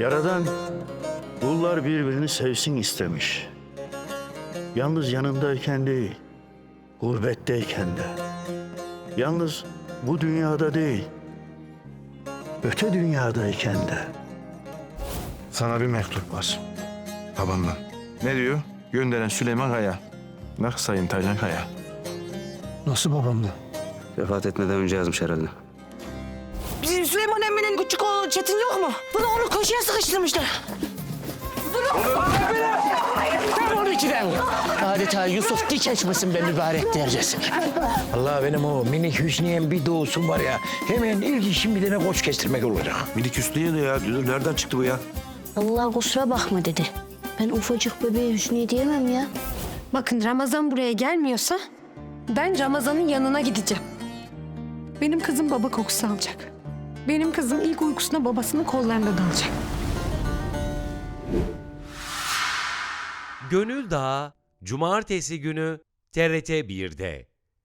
Yaradan kullar birbirini sevsin istemiş. Yalnız yanındayken değil, gurbetteyken de. Yalnız bu dünyada değil, öte dünyadayken de. Sana bir mektup var. Babamdan. Ne diyor? Gönderen Süleyman Kaya. Bak Sayın Taylan Kaya. Nasıl babamla? Vefat etmeden önce yazmış herhalde. Bizim Süleyman emminin küçük oğlu Çetin yok mu? Bunu onu köşeye sıkıştırmışlar. Ver onu içiden. Adeta Yusuf Dikeç be mübarek dercesi. Allah benim o minik Hüsniye'm bir doğsun var ya. Hemen ilk işim bir tane koç kestirmek olacak. Minik Hüsniye ne ya? Nereden çıktı bu ya? Allah kusura bakma dedi. Ben ufacık bebeğe Hüsniye diyemem ya. Bakın Ramazan buraya gelmiyorsa ben Ramazan'ın yanına gideceğim. Benim kızım baba kokusu alacak. Benim kızım ilk uykusuna babasının kollarında dalacak. Gönül Dağı Cumartesi günü TRT 1'de.